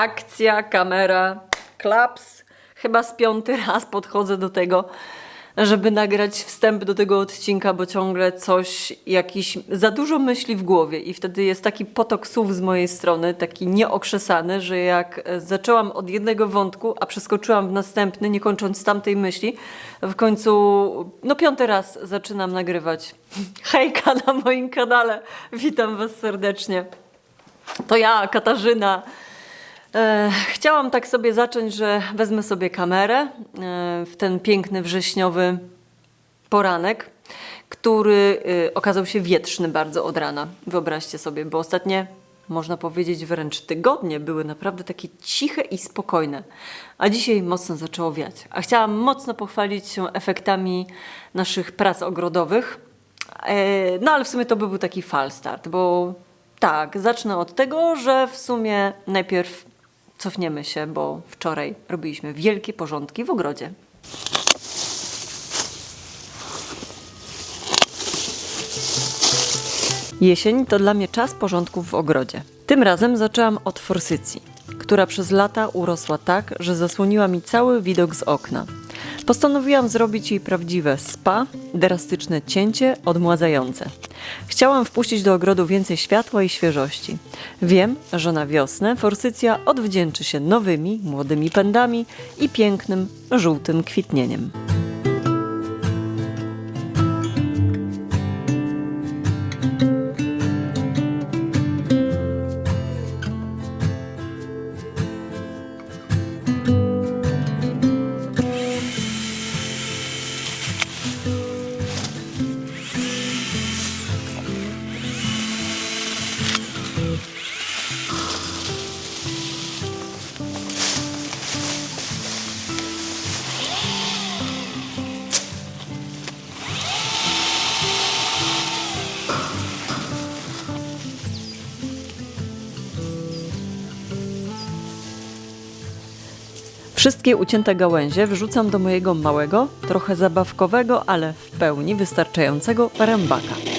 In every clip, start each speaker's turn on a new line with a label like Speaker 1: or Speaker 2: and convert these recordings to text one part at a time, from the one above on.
Speaker 1: akcja, kamera, klaps. Chyba z piąty raz podchodzę do tego, żeby nagrać wstęp do tego odcinka, bo ciągle coś, jakiś, za dużo myśli w głowie i wtedy jest taki potok słów z mojej strony, taki nieokrzesany, że jak e, zaczęłam od jednego wątku, a przeskoczyłam w następny, nie kończąc tamtej myśli, w końcu, no piąty raz zaczynam nagrywać. Hejka na moim kanale, witam Was serdecznie. To ja, Katarzyna. E, chciałam tak sobie zacząć, że wezmę sobie kamerę e, w ten piękny wrześniowy poranek, który e, okazał się wietrzny bardzo od rana. Wyobraźcie sobie, bo ostatnie, można powiedzieć, wręcz tygodnie były naprawdę takie ciche i spokojne. A dzisiaj mocno zaczęło wiać. A chciałam mocno pochwalić się efektami naszych prac ogrodowych. No ale w sumie to by był taki fal start, bo tak, zacznę od tego, że w sumie najpierw cofniemy się, bo wczoraj robiliśmy wielkie porządki w ogrodzie. Jesień to dla mnie czas porządków w ogrodzie. Tym razem zaczęłam od forsycji, która przez lata urosła tak, że zasłoniła mi cały widok z okna. Postanowiłam zrobić jej prawdziwe spa, drastyczne cięcie odmładzające. Chciałam wpuścić do ogrodu więcej światła i świeżości. Wiem, że na wiosnę forsycja odwdzięczy się nowymi, młodymi pędami i pięknym, żółtym kwitnieniem. Wszystkie ucięte gałęzie wrzucam do mojego małego, trochę zabawkowego, ale w pełni wystarczającego rębaka.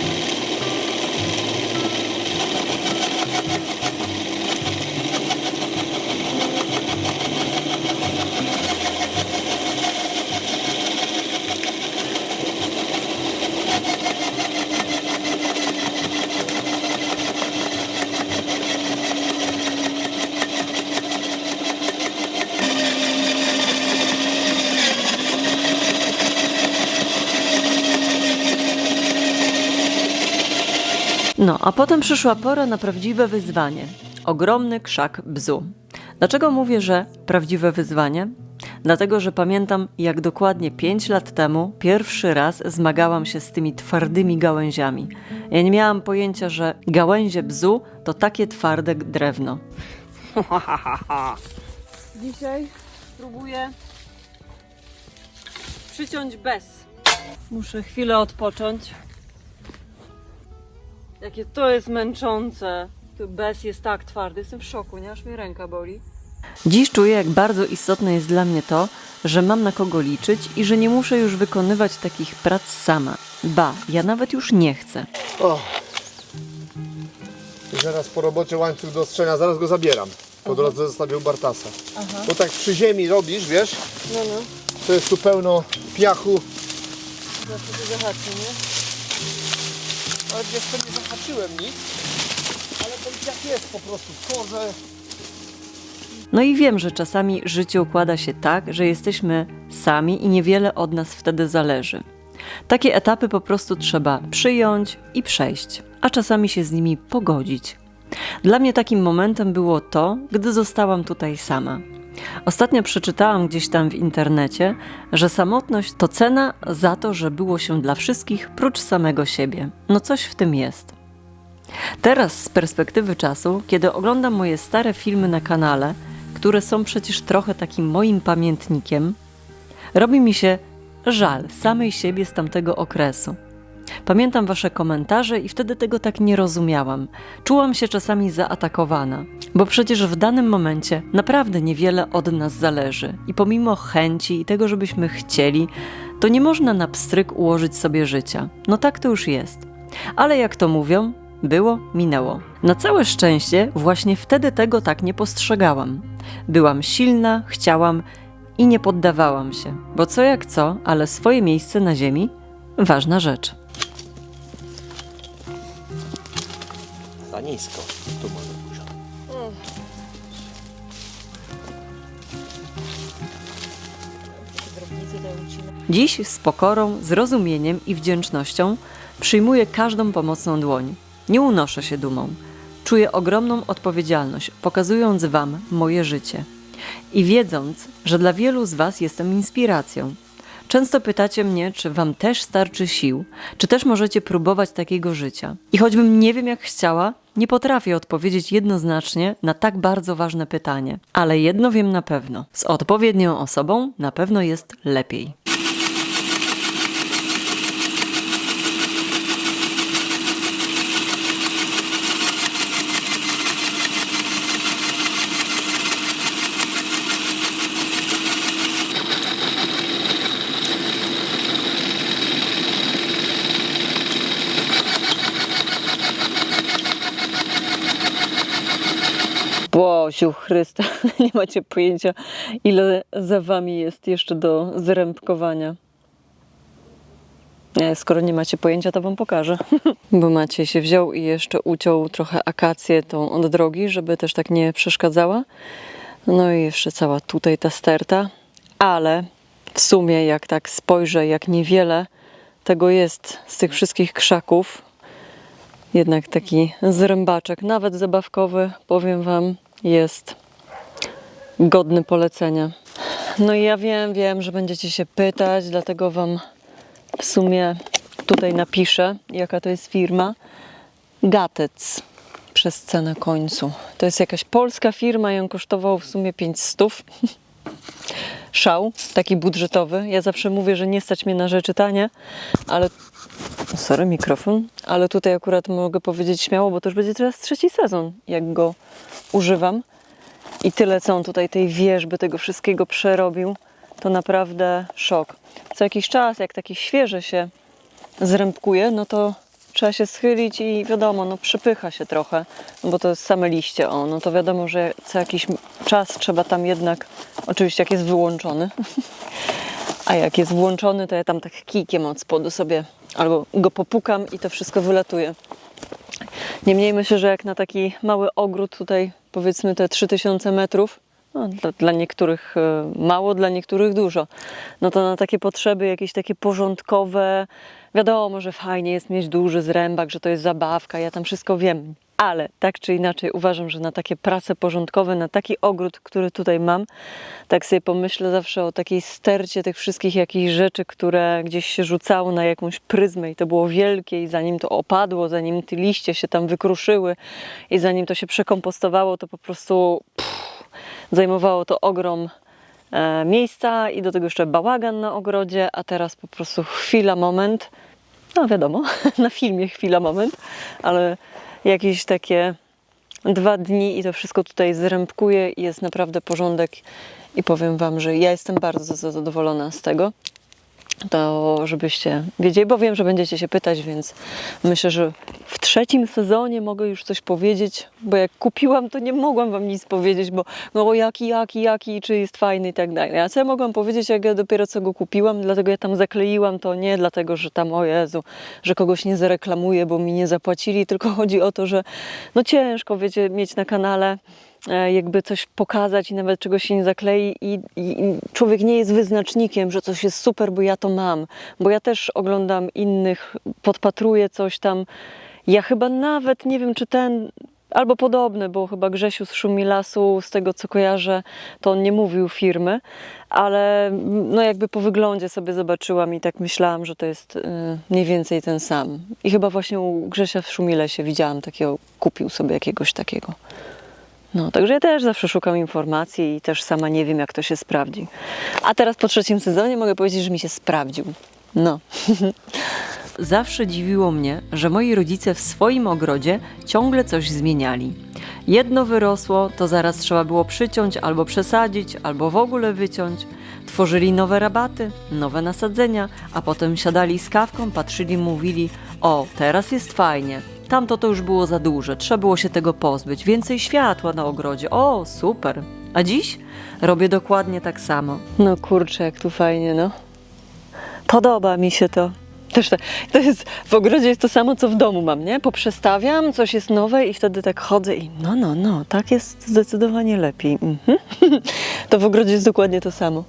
Speaker 1: A potem przyszła pora na prawdziwe wyzwanie. Ogromny krzak bzu. Dlaczego mówię, że prawdziwe wyzwanie? Dlatego, że pamiętam, jak dokładnie 5 lat temu pierwszy raz zmagałam się z tymi twardymi gałęziami. Ja nie miałam pojęcia, że gałęzie bzu to takie twarde drewno. Dzisiaj spróbuję przyciąć bez. Muszę chwilę odpocząć. Jakie to jest męczące. Tu bez jest tak twardy. Jestem w szoku, nie? Aż mnie ręka boli. Dziś czuję, jak bardzo istotne jest dla mnie to, że mam na kogo liczyć i że nie muszę już wykonywać takich prac sama. Ba, ja nawet już nie chcę.
Speaker 2: O. I zaraz po robocie łańcuch do ostrzenia, zaraz go zabieram. Po drodze zostawię u Bartasa. Bo tak przy ziemi robisz, wiesz,
Speaker 1: No, no.
Speaker 2: to jest tu pełno piachu.
Speaker 1: Zawsze się zahaczy, nie?
Speaker 2: Ale wiesz, zahaczyłem nic. Ale ten piach jest po prostu w korze.
Speaker 1: No i wiem, że czasami życie układa się tak, że jesteśmy sami i niewiele od nas wtedy zależy. Takie etapy po prostu trzeba przyjąć i przejść, a czasami się z nimi pogodzić. Dla mnie takim momentem było to, gdy zostałam tutaj sama. Ostatnio przeczytałam gdzieś tam w internecie, że samotność to cena za to, że było się dla wszystkich prócz samego siebie. No coś w tym jest. Teraz z perspektywy czasu, kiedy oglądam moje stare filmy na kanale, które są przecież trochę takim moim pamiętnikiem, robi mi się żal samej siebie z tamtego okresu. Pamiętam wasze komentarze i wtedy tego tak nie rozumiałam. Czułam się czasami zaatakowana, bo przecież w danym momencie naprawdę niewiele od nas zależy i pomimo chęci i tego, żebyśmy chcieli, to nie można na pstryk ułożyć sobie życia. No tak to już jest. Ale jak to mówią, Było, minęło. Na całe szczęście właśnie wtedy tego tak nie postrzegałam. Byłam silna, chciałam i nie poddawałam się, bo co jak co, ale swoje miejsce na ziemi ważna rzecz.
Speaker 2: Za nisko. Tu może pójść.
Speaker 1: Dziś z pokorą, zrozumieniem i wdzięcznością przyjmuję każdą pomocną dłoń. Nie unoszę się dumą. Czuję ogromną odpowiedzialność, pokazując Wam moje życie. I wiedząc, że dla wielu z Was jestem inspiracją. Często pytacie mnie, czy Wam też starczy sił, czy też możecie próbować takiego życia. I choćbym nie wiem jak chciała, nie potrafię odpowiedzieć jednoznacznie na tak bardzo ważne pytanie. Ale jedno wiem na pewno: z odpowiednią osobą na pewno jest lepiej. Błosiu Chrysta, nie macie pojęcia, ile za wami jest jeszcze do zrębkowania. Skoro nie macie pojęcia, to wam pokażę. Bo Maciej się wziął i jeszcze uciął trochę akację tą od drogi, żeby też tak nie przeszkadzała. No i jeszcze cała tutaj ta sterta. Ale w sumie, jak tak spojrzę, jak niewiele tego jest z tych wszystkich krzaków, jednak taki zrębaczek, nawet zabawkowy, powiem Wam, jest godny polecenia. No i ja wiem, wiem, że będziecie się pytać, dlatego Wam w sumie tutaj napiszę, jaka to jest firma. Gatec przez C na końcu. To jest jakaś polska firma, ją kosztował w sumie 500. Szał, taki budżetowy. Ja zawsze mówię, że nie stać mnie na rzeczy tanie, ale Sorry, mikrofon, ale tutaj akurat mogę powiedzieć śmiało, bo to już będzie teraz trzeci sezon, jak go używam. I tyle, co on tutaj tej wierzby, tego wszystkiego przerobił, to naprawdę szok. Co jakiś czas, jak takie świeże się zrębkuje, no to trzeba się schylić i wiadomo, no przypycha się trochę, no bo to jest same liście, o, no to wiadomo, że co jakiś czas trzeba tam jednak, oczywiście jak jest wyłączony, a jak jest włączony, to ja tam tak kijkiem od spodu sobie albo go popukam i to wszystko wylatuje. Niemniej myślę, że jak na taki mały ogród tutaj, powiedzmy te 3000 metrów, no, dla, dla niektórych e, mało, dla niektórych dużo, no to na takie potrzeby jakieś takie porządkowe, wiadomo, że fajnie jest mieć duży zrębak, że to jest zabawka, ja tam wszystko wiem, ale tak czy inaczej uważam, że na takie prace porządkowe, na taki ogród, który tutaj mam, tak sobie pomyślę zawsze o takiej stercie tych wszystkich jakichś rzeczy, które gdzieś się rzucało na jakąś pryzmę i to było wielkie i zanim to opadło, zanim te liście się tam wykruszyły i zanim to się przekompostowało, to po prostu pff, zajmowało to ogrom e, miejsca i do tego jeszcze bałagan na ogrodzie, a teraz po prostu chwila, moment, no wiadomo, na filmie chwila, moment, ale jakieś takie dwa dni i to wszystko tutaj zrębkuje i jest naprawdę porządek i powiem Wam, że ja jestem bardzo zadowolona z tego. To żebyście wiedzieli, bo wiem, że będziecie się pytać, więc myślę, że w trzecim sezonie mogę już coś powiedzieć, bo jak kupiłam, to nie mogłam Wam nic powiedzieć, bo no jaki, jaki, jaki, czy jest fajny i tak dalej. A co ja mogłam powiedzieć, jak ja dopiero co go kupiłam, dlatego ja tam zakleiłam to nie dlatego, że tam, o Jezu, że kogoś nie zareklamuję, bo mi nie zapłacili, tylko chodzi o to, że no ciężko, wiecie, mieć na kanale jakby coś pokazać i nawet czegoś się nie zaklei i, i, człowiek nie jest wyznacznikiem, że coś jest super, bo ja to mam, bo ja też oglądam innych, podpatruję coś tam. Ja chyba nawet nie wiem, czy ten albo podobny, bo chyba Grzesiu z Szumilasu, z tego co kojarzę, to on nie mówił firmy, ale no jakby po wyglądzie sobie zobaczyłam i tak myślałam, że to jest y, mniej więcej ten sam. I chyba właśnie u Grzesia w Szumilesie widziałam takiego, kupił sobie jakiegoś takiego. No, także ja też zawsze szukam informacji i też sama nie wiem, jak to się sprawdzi. A teraz po trzecim sezonie mogę powiedzieć, że mi się sprawdził. No. Zawsze dziwiło mnie, że moi rodzice w swoim ogrodzie ciągle coś zmieniali. Jedno wyrosło, to zaraz trzeba było przyciąć albo przesadzić, albo w ogóle wyciąć. Tworzyli nowe rabaty, nowe nasadzenia, a potem siadali z kawką, patrzyli, mówili: O, teraz jest fajnie, Tamto to już było za duże, trzeba było się tego pozbyć. Więcej światła na ogrodzie. O, super. A dziś robię dokładnie tak samo. No kurczę, jak tu fajnie, no. Podoba mi się to. Też to, to jest, w ogrodzie jest to samo, co w domu mam, nie? Poprzestawiam, coś jest nowe i wtedy tak chodzę i no, no, no, tak jest zdecydowanie lepiej. Mhm. To w ogrodzie jest dokładnie to samo.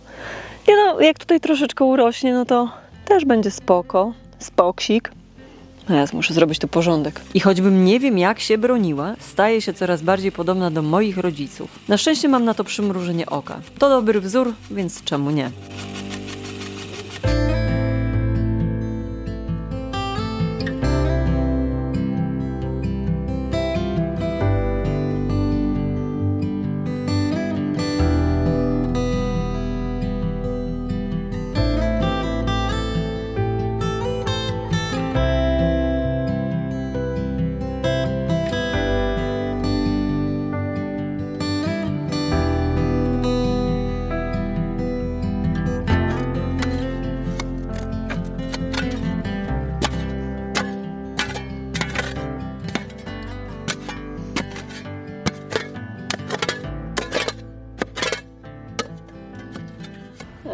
Speaker 1: I no, jak tutaj troszeczkę urośnie, no to też będzie spoko, spoksik. No ja muszę zrobić tu porządek. I choćbym nie wiem jak się broniła, staje się coraz bardziej podobna do moich rodziców. Na szczęście mam na to przymrużenie oka. To dobry wzór, więc czemu nie?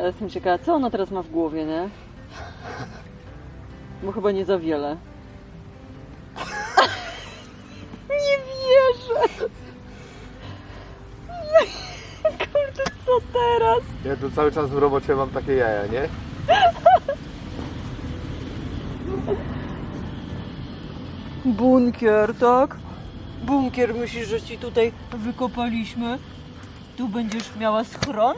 Speaker 1: Ja jestem ciekawa, co ona teraz ma w głowie, nie? Bo chyba nie za wiele. nie wierzę! Kurde, co teraz?
Speaker 3: Ja tu cały czas w robocie mam takie jaja, nie?
Speaker 1: Bunkier, tak? Bunkier, myślisz, że ci tutaj wykopaliśmy? Tu będziesz miała schron?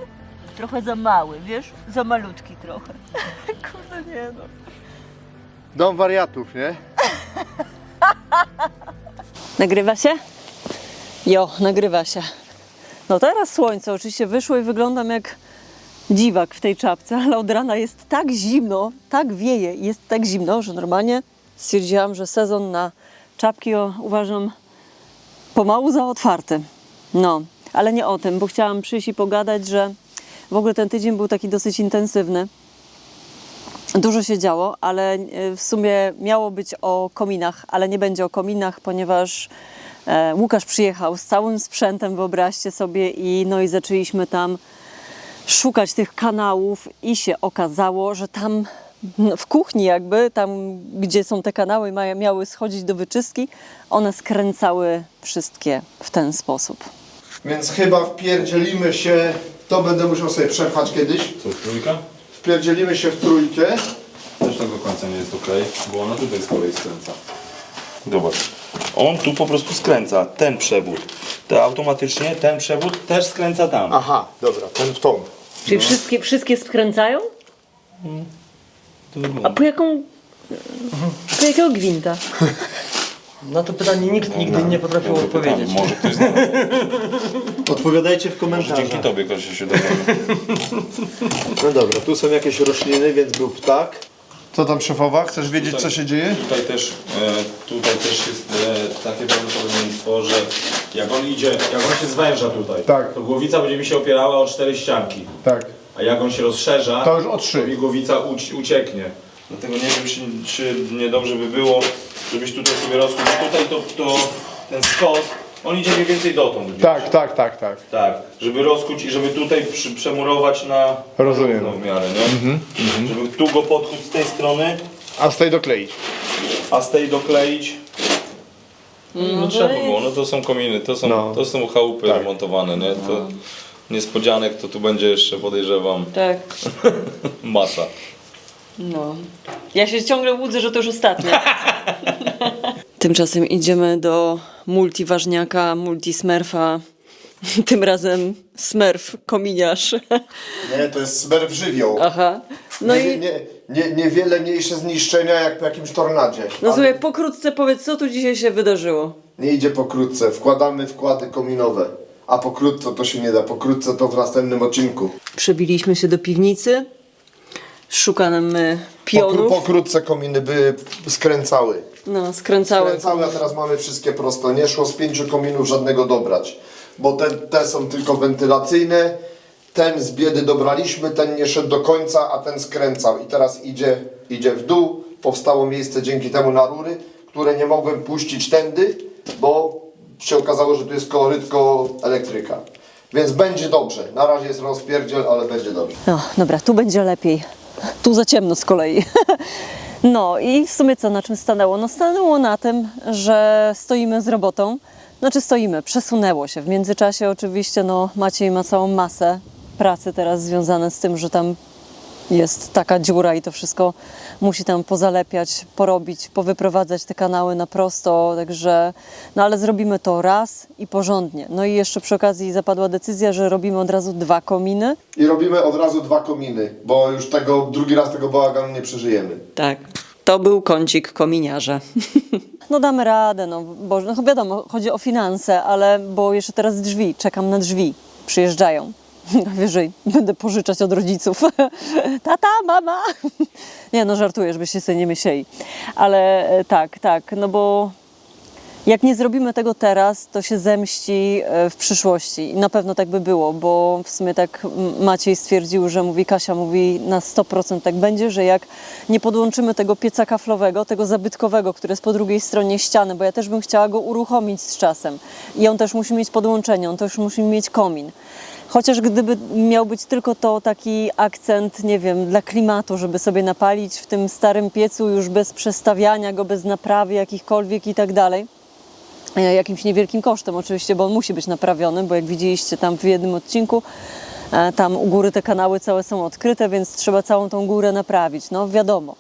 Speaker 1: Trochę za mały, wiesz? Za malutki trochę. Kurde, nie no.
Speaker 3: Dom wariatów, nie?
Speaker 1: Nagrywa się? Jo, nagrywa się. No teraz słońce oczywiście wyszło i wyglądam jak dziwak w tej czapce, ale od rana jest tak zimno, tak wieje i jest tak zimno, że normalnie stwierdziłam, że sezon na czapki o, uważam pomału za otwarty. No, ale nie o tym, bo chciałam przyjść i pogadać, że w ogóle ten tydzień był taki dosyć intensywny. Dużo się działo, ale e, w sumie miało być o kominach, ale nie będzie o kominach, ponieważ e, Łukasz przyjechał z całym sprzętem, wyobraźcie sobie, i no i zaczęliśmy tam szukać tych kanałów i się okazało, że tam no, w kuchni jakby, tam gdzie są te kanały miały schodzić do wyczystki, one skręcały wszystkie w ten sposób.
Speaker 2: Więc chyba wpierdzielimy się, to będę musiał sobie przepchać kiedyś.
Speaker 4: Co, trójka?
Speaker 2: Wpierdzielimy się w trójkę.
Speaker 4: Też tak do końca nie jest ok, bo ona tutaj z kolei skręca. Zobacz. On tu po prostu skręca, ten przewód. To automatycznie ten przewód też skręca tam.
Speaker 2: Aha, dobra, ten w tą.
Speaker 1: Czyli wszystkie, wszystkie skręcają?
Speaker 4: To
Speaker 1: A
Speaker 4: wygląda.
Speaker 1: po jaką... Po jakiego gwinta?
Speaker 5: Na to pytanie nikt nigdy nie potrafił odpowiedzieć.
Speaker 4: Może ktoś zna.
Speaker 2: Odpowiadajcie w
Speaker 4: Może
Speaker 2: komentarzach.
Speaker 4: dzięki tobie ktoś się.
Speaker 2: No dobra, tu są jakieś rośliny, więc był ptak. Co tam szefowa? Chcesz wiedzieć co się dzieje?
Speaker 4: Tutaj też, e, tutaj też jest e, takie prawdopodobieństwo, że jak on idzie, jak on się zwęża tutaj,
Speaker 2: Tak.
Speaker 4: to głowica będzie mi się opierała o cztery ścianki.
Speaker 2: Tak.
Speaker 4: A jak on się rozszerza,
Speaker 2: To już o trzy.
Speaker 4: to mi głowica uci- ucieknie. Dlatego nie wiem, czy, czy niedobrze by było, żebyś tutaj sobie rozkuć. Tutaj to, to ten skos, on idzie mniej więcej dotąd. gdzieś.
Speaker 2: Tak, tak, tak, tak.
Speaker 4: Tak, żeby rozkuć i żeby tutaj przy, przemurować na
Speaker 2: Rozumiem.
Speaker 4: w miarę, nie? Żeby tu go podkuć z tej strony,
Speaker 2: A z tej dokleić.
Speaker 4: a z tej dokleić. No, trzeba by było, no to są kominy, to są,
Speaker 2: No.
Speaker 4: to są chałupy
Speaker 2: Tak.
Speaker 4: remontowane, nie? To niespodzianek to tu będzie jeszcze podejrzewam
Speaker 1: Tak.
Speaker 4: masa.
Speaker 1: No. Ja się ciągle łudzę, że to już ostatnie. Tymczasem idziemy do multiważniaka, multismerfa. Tym razem smerf, kominiarz.
Speaker 2: Nie, to jest smerf żywioł.
Speaker 1: Aha. No
Speaker 2: nie,
Speaker 1: i
Speaker 2: nie, nie, niewiele mniejsze zniszczenia jak po jakimś tornadzie.
Speaker 1: no
Speaker 2: Ale
Speaker 1: słuchaj, pokrótce powiedz, co tu dzisiaj się wydarzyło.
Speaker 2: Nie idzie pokrótce. Wkładamy wkłady kominowe. A pokrótce to się nie da. Pokrótce to w następnym odcinku.
Speaker 1: Przebiliśmy się do piwnicy. Szukamy
Speaker 2: Pokró-
Speaker 1: pionów.
Speaker 2: pokrótce kominy by skręcały.
Speaker 1: No, skręcały.
Speaker 2: Skręcały, a teraz mamy wszystkie prosto. Nie szło z pięciu kominów żadnego dobrać. Bo te, te są tylko wentylacyjne. Ten z biedy dobraliśmy, ten nie szedł do końca, a ten skręcał. I teraz idzie, idzie w dół. Powstało miejsce dzięki temu na rury,
Speaker 6: które nie mogłem puścić tędy, bo się okazało, że tu jest korytko elektryka. Więc będzie dobrze. Na razie jest rozpierdziel, ale będzie dobrze.
Speaker 1: No, dobra, tu będzie lepiej. Tu za ciemno z kolei. No i w sumie co, na czym stanęło? No stanęło na tym, że stoimy z robotą. Znaczy stoimy, przesunęło się. W międzyczasie oczywiście no, Maciej ma całą masę pracy teraz związane z tym, że tam jest taka dziura i to wszystko musi tam pozalepiać, porobić, powyprowadzać te kanały na prosto, także no ale zrobimy to raz i porządnie. No i jeszcze przy okazji zapadła decyzja, że robimy od razu dwa kominy.
Speaker 6: I robimy od razu dwa kominy, bo już tego drugi raz tego bałaganu nie przeżyjemy.
Speaker 1: Tak. To był kącik kominiarza. No damy radę, no bo no wiadomo, chodzi o finanse, ale bo jeszcze teraz drzwi, czekam na drzwi, przyjeżdżają. Najwyżej będę pożyczać od rodziców. Tata, mama. Nie no, żartuję, żebyście sobie nie myśleli. Ale e, tak, tak, no bo jak nie zrobimy tego teraz, to się zemści e, w przyszłości. I na pewno tak by było, bo w sumie tak Maciej stwierdził, że mówi, Kasia mówi na 100% tak będzie, że jak nie podłączymy tego pieca kaflowego, tego zabytkowego, który jest po drugiej stronie ściany, bo ja też bym chciała go uruchomić z czasem. I on też musi mieć podłączenie, on też musi mieć komin. Chociaż gdyby miał być tylko to taki akcent, nie wiem, dla klimatu, żeby sobie napalić w tym starym piecu już bez przestawiania go, bez naprawy jakichkolwiek i tak dalej e, jakimś niewielkim kosztem oczywiście, bo on musi być naprawiony, bo jak widzieliście tam w jednym odcinku, e, tam u góry te kanały całe są odkryte, więc trzeba całą tą górę naprawić, no wiadomo.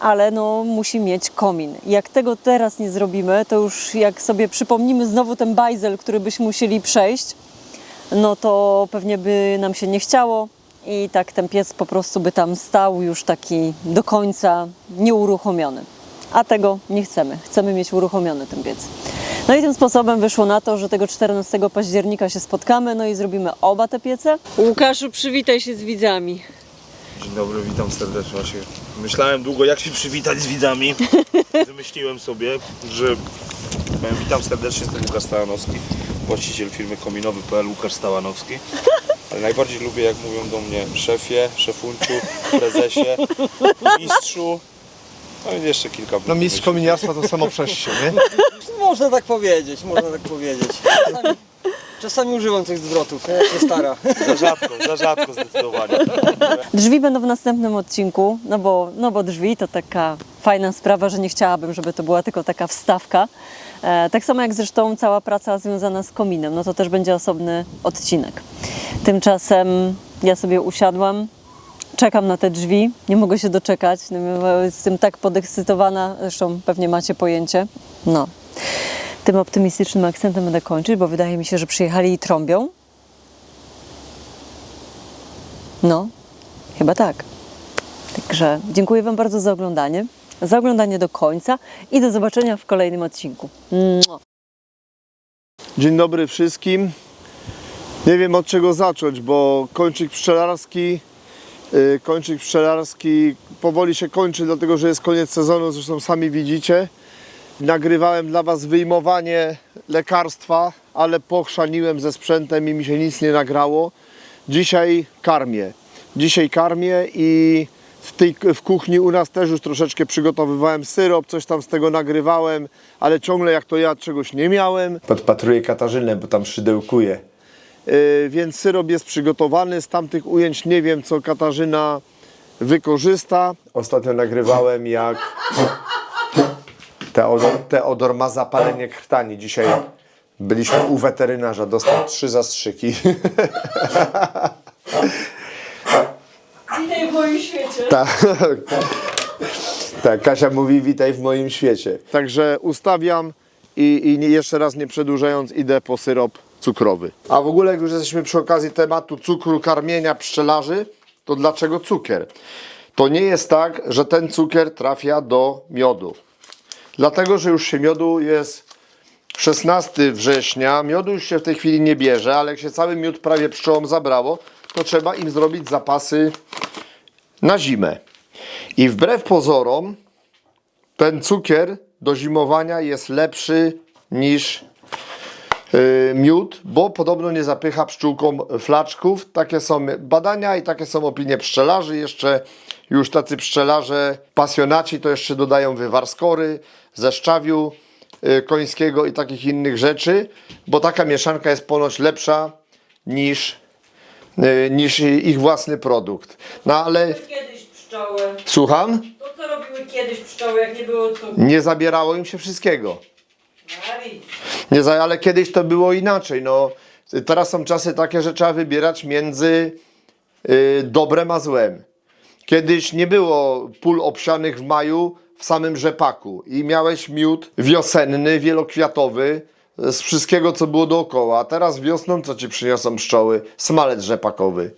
Speaker 1: Ale no, musi mieć komin. Jak tego teraz nie zrobimy, to już jak sobie przypomnimy znowu ten bajzel, który byśmy musieli przejść, no to pewnie by nam się nie chciało i tak ten piec po prostu by tam stał już taki do końca nieuruchomiony. A tego nie chcemy. Chcemy mieć uruchomiony ten piec. No i tym sposobem wyszło na to, że tego 14 października się spotkamy, no i zrobimy oba te piece. Łukaszu, przywitaj się z widzami.
Speaker 4: Dzień dobry, witam serdecznie. Właśnie myślałem długo, jak się przywitać z widzami. Wymyśliłem sobie, że witam serdecznie, jestem Łukasz Stajanowski, właściciel firmy kominowy.pl Łukasz Stajanowski. Ale najbardziej lubię, jak mówią do mnie szefie, szefunciu, prezesie, mistrzu. No i jeszcze kilka
Speaker 2: No mistrz kominiarstwa to samo przejście, nie?
Speaker 5: Można tak powiedzieć, można tak powiedzieć. Czasami, czasami używam tych zwrotów, jak się stara.
Speaker 4: Za rzadko, za rzadko zdecydowanie.
Speaker 1: Drzwi będą w następnym odcinku, no bo, no bo drzwi to taka fajna sprawa, że nie chciałabym, żeby to była tylko taka wstawka. E, tak samo jak zresztą cała praca związana z kominem, no to też będzie osobny odcinek. Tymczasem ja sobie usiadłam, czekam na te drzwi, nie mogę się doczekać, no, jestem tak podekscytowana, zresztą pewnie macie pojęcie. No. Tym optymistycznym akcentem będę kończyć, bo wydaje mi się, że przyjechali i trąbią. No, Chyba tak. Także dziękuję Wam bardzo za oglądanie, za oglądanie do końca i do zobaczenia w kolejnym odcinku.
Speaker 2: Dzień dobry wszystkim. Nie wiem od czego zacząć, bo kończyk pszczelarski, yy, kończyk pszczelarski powoli się kończy, dlatego że jest koniec sezonu, zresztą sami widzicie. Nagrywałem dla Was wyjmowanie lekarstwa, ale pochrzaniłem ze sprzętem i mi się nic nie nagrało. Dzisiaj karmię. Dzisiaj karmię i w, tej, w kuchni u nas też już troszeczkę przygotowywałem syrop, coś tam z tego nagrywałem, ale ciągle jak to ja czegoś nie miałem.
Speaker 7: Podpatruję Katarzynę, bo tam szydełkuje.
Speaker 2: Yy, więc syrop jest przygotowany. Z tamtych ujęć nie wiem, co Katarzyna wykorzysta.
Speaker 7: Ostatnio nagrywałem jak Teodor, Teodor ma zapalenie krtani. Dzisiaj byliśmy u weterynarza, dostał trzy zastrzyki.
Speaker 1: Witaj w moim świecie.
Speaker 7: Tak. tak, Kasia mówi witaj w moim świecie.
Speaker 2: Także ustawiam i, i jeszcze raz nie przedłużając, idę po syrop cukrowy.
Speaker 6: A w ogóle, jak już jesteśmy przy okazji tematu cukru karmienia pszczelarzy, to dlaczego cukier? To nie jest tak, że ten cukier trafia do miodu. Dlatego, że już się miodu jest 16 września, miodu już się w tej chwili nie bierze, ale jak się cały miód prawie pszczołom zabrało, to trzeba im zrobić zapasy na zimę. I wbrew pozorom, ten cukier do zimowania jest lepszy niż y, miód, bo podobno nie zapycha pszczółkom flaczków. Takie są badania i takie są opinie pszczelarzy. Jeszcze już tacy pszczelarze pasjonaci to jeszcze dodają wywar skory, ze szczawiu y, końskiego i takich innych rzeczy, bo taka mieszanka jest ponoć lepsza niż, niż ich własny produkt. No ale
Speaker 1: Kiedyś pszczoły.
Speaker 6: słucham,
Speaker 1: To co robiły kiedyś pszczoły, jak nie było cukru?
Speaker 6: nie zabierało im się wszystkiego. Nie, za- ale kiedyś to było inaczej. No, teraz są czasy takie, że trzeba wybierać między y, dobrem a złem. Kiedyś nie było pól obsianych w maju w samym rzepaku i miałeś miód wiosenny, wielokwiatowy z wszystkiego, co było dookoła. A teraz wiosną co ci przyniosą pszczoły? Smalec rzepakowy.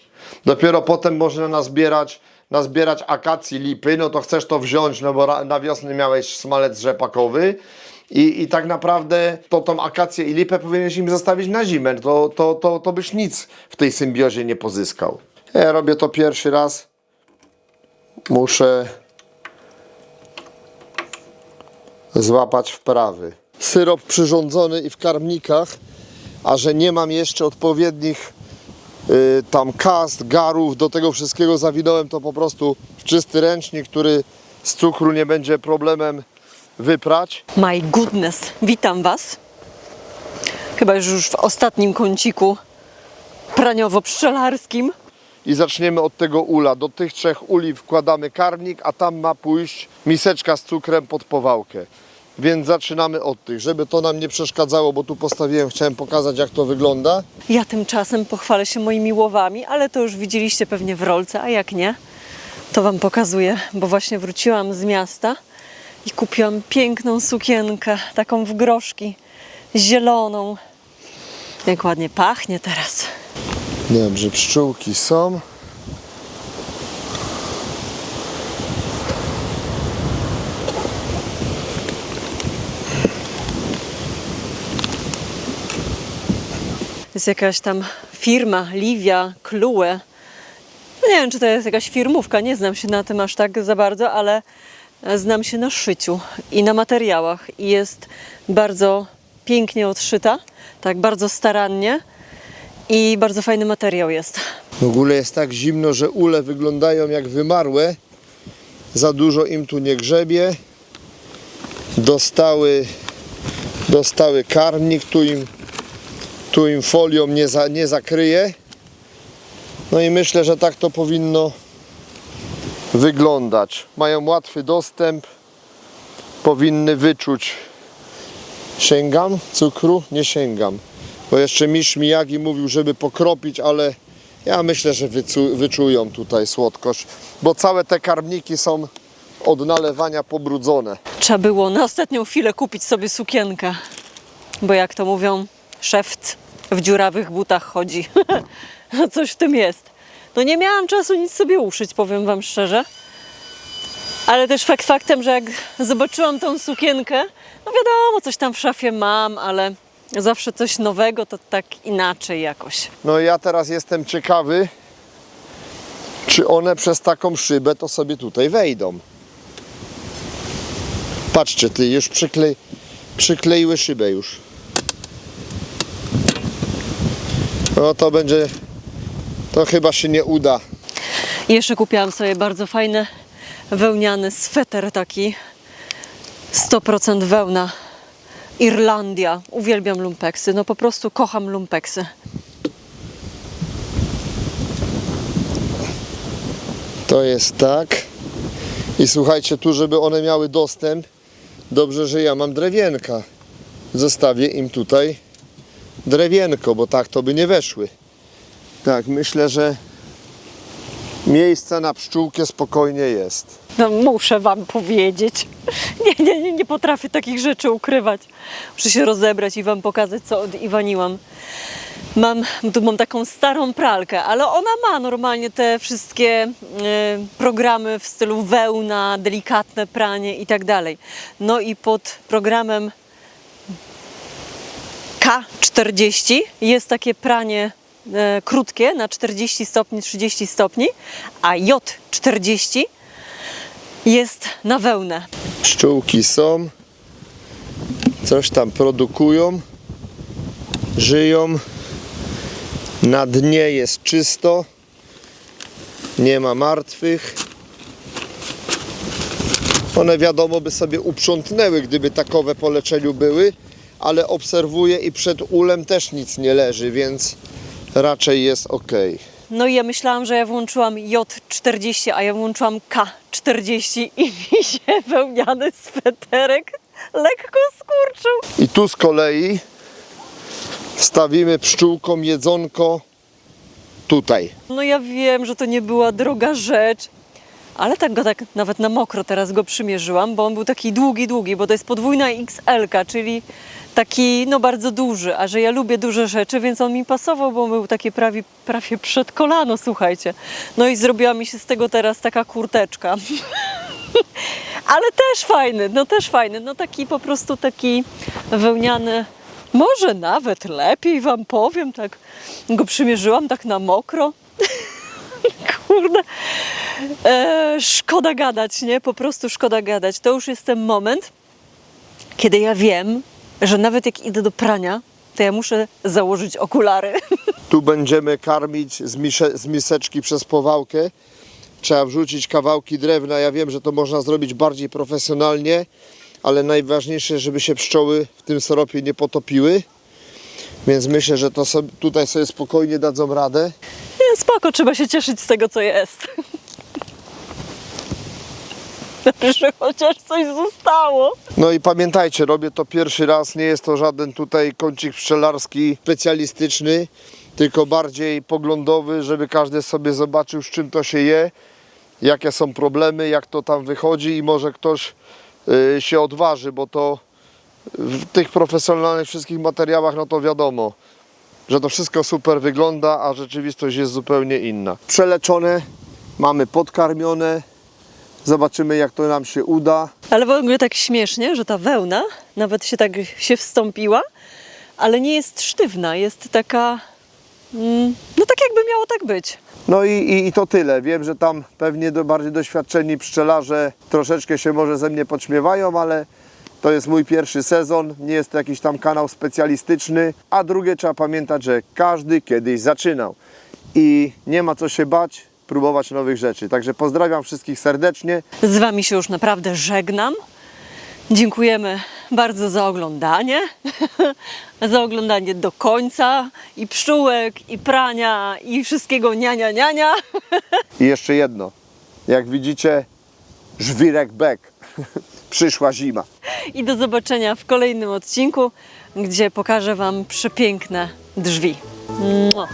Speaker 6: Dopiero potem można nazbierać, nazbierać akacji, lipy, no to chcesz to wziąć, no bo na wiosnę miałeś smalec rzepakowy. I, I tak naprawdę to tą akację i lipę powinieneś im zostawić na zimę. To, to, to, to byś nic w tej symbiozie nie pozyskał. Ja robię to pierwszy raz. Muszę złapać wprawy.
Speaker 2: Syrop przyrządzony i w karmnikach, a że nie mam jeszcze odpowiednich y, tam kast, garów, do tego wszystkiego zawinąłem to po prostu w czysty ręcznik, który z cukru nie będzie problemem wyprać.
Speaker 1: My goodness, witam Was. Chyba już, w ostatnim kąciku praniowo-pszczelarskim.
Speaker 2: I zaczniemy od tego ula. Do tych trzech uli wkładamy karmnik, a tam ma pójść miseczka z cukrem pod powałkę. Więc zaczynamy od tych, żeby to nam nie przeszkadzało, bo tu postawiłem, chciałem pokazać jak to wygląda.
Speaker 1: Ja tymczasem pochwalę się moimi łowami, ale to już widzieliście pewnie w rolce, a jak nie, to Wam pokazuję, bo właśnie wróciłam z miasta i kupiłam piękną sukienkę, taką w groszki, zieloną. Jak ładnie pachnie teraz.
Speaker 2: Dobrze, pszczółki są.
Speaker 1: Jest jakaś tam firma, Livia, Clue. No nie wiem, czy to jest jakaś firmówka, nie znam się na tym aż tak za bardzo, ale e, znam się na szyciu i na materiałach. I jest bardzo pięknie odszyta, tak bardzo starannie i bardzo fajny materiał jest.
Speaker 2: W ogóle jest tak zimno, że ule wyglądają jak wymarłe. Za dużo im tu nie grzebie. Dostały, dostały karmnik, tu im, tu im folią nie, za, nie zakryje. No i myślę, że tak to powinno wyglądać. Mają łatwy dostęp, powinny wyczuć. Sięgam cukru? Nie sięgam. Bo jeszcze Misz Miyagi mówił, żeby pokropić, ale ja myślę, że wyczują tutaj słodkość, bo całe te karmniki są od nalewania pobrudzone.
Speaker 1: Trzeba było na ostatnią chwilę kupić sobie sukienkę, bo jak to mówią, szewc w dziurawych butach chodzi. No Coś w tym jest. No nie miałam czasu nic sobie uszyć, powiem Wam szczerze. Ale też fakt faktem, że jak zobaczyłam tą sukienkę, no wiadomo, coś tam w szafie mam, ale zawsze coś nowego to tak inaczej jakoś.
Speaker 2: No ja teraz jestem ciekawy, czy one przez taką szybę to sobie tutaj wejdą. Patrzcie, ty już przyklei, przykleiły szybę już. No to będzie, to chyba się nie uda.
Speaker 1: Jeszcze kupiłam sobie bardzo fajny wełniany sweter taki 100% wełna Irlandia. Uwielbiam lumpeksy, no po prostu kocham lumpeksy.
Speaker 2: To jest tak. I słuchajcie, tu żeby one miały dostęp, dobrze, że ja mam drewienka. Zostawię im tutaj drewienko, bo tak to by nie weszły. Tak, myślę, że miejsce na pszczółkę spokojnie jest.
Speaker 1: No muszę wam powiedzieć. Nie, nie, nie, nie potrafię takich rzeczy ukrywać. Muszę się rozebrać i wam pokazać, co odiwaniłam. Mam, tu mam taką starą pralkę, ale ona ma normalnie te wszystkie e, programy w stylu wełna, delikatne pranie i tak dalej. No i pod programem K40 jest takie pranie e, krótkie na 40 stopni, 30 stopni, a J40 jest na wełnę.
Speaker 2: Pszczółki są, coś tam produkują, żyją. Na dnie jest czysto, nie ma martwych. One wiadomo by sobie uprzątnęły, gdyby takowe po leczeniu były, ale obserwuję i przed ulem też nic nie leży, więc raczej jest ok.
Speaker 1: No i ja myślałam, że ja włączyłam J40, a ja włączyłam K40 i mi się wełniany sweterek lekko skurczył.
Speaker 2: I tu z kolei wstawimy pszczółkom jedzonko tutaj.
Speaker 1: No ja wiem, że to nie była droga rzecz, ale tak go tak nawet na mokro teraz go przymierzyłam, bo on był taki długi, długi, bo to jest podwójna XL, czyli taki no bardzo duży, a że ja lubię duże rzeczy, więc on mi pasował, bo on był taki prawie, prawie przed kolano, słuchajcie. No i zrobiła mi się z tego teraz taka kurteczka. Ale też fajny, no też fajny, no taki po prostu taki wełniany, może nawet lepiej wam powiem, tak go przymierzyłam tak na mokro. Kurde, e, szkoda gadać, nie? Po prostu szkoda gadać. To już jest ten moment, kiedy ja wiem, że nawet jak idę do prania, to ja muszę założyć okulary.
Speaker 2: Tu będziemy karmić z, z miseczki przez powałkę. Trzeba wrzucić kawałki drewna. Ja wiem, że to można zrobić bardziej profesjonalnie, ale najważniejsze, żeby się pszczoły w tym syropie nie potopiły. Więc myślę, że to sobie, tutaj sobie spokojnie dadzą radę.
Speaker 1: Spoko, trzeba się cieszyć z tego, co jest. Że chociaż coś zostało.
Speaker 2: No i pamiętajcie, robię to pierwszy raz, nie jest to żaden tutaj kącik pszczelarski specjalistyczny, tylko bardziej poglądowy, żeby każdy sobie zobaczył z czym to się je, jakie są problemy, jak to tam wychodzi i może ktoś y, się odważy, bo to w tych profesjonalnych wszystkich materiałach, no to wiadomo, że to wszystko super wygląda, a rzeczywistość jest zupełnie inna. Przeleczone, mamy podkarmione, zobaczymy jak to nam się uda.
Speaker 1: Ale w ogóle tak śmiesznie, że ta wełna nawet się tak się wstąpiła, ale nie jest sztywna, jest taka, mm, no tak jakby miało tak być.
Speaker 2: No i, i, i to tyle. Wiem, że tam pewnie do, bardziej doświadczeni pszczelarze troszeczkę się może ze mnie podśmiewają, ale to jest mój pierwszy sezon, nie jest to jakiś tam kanał specjalistyczny, a drugie trzeba pamiętać, że każdy kiedyś zaczynał i nie ma co się bać, próbować nowych rzeczy. Także pozdrawiam wszystkich serdecznie.
Speaker 1: Z Wami się już naprawdę żegnam. Dziękujemy bardzo za oglądanie. za oglądanie do końca i pszczółek, i prania, i wszystkiego niania, niania.
Speaker 2: I jeszcze jedno. Jak widzicie, żwirek bek. Przyszła zima.
Speaker 1: I do zobaczenia w kolejnym odcinku, gdzie pokażę Wam przepiękne drzwi. Mua.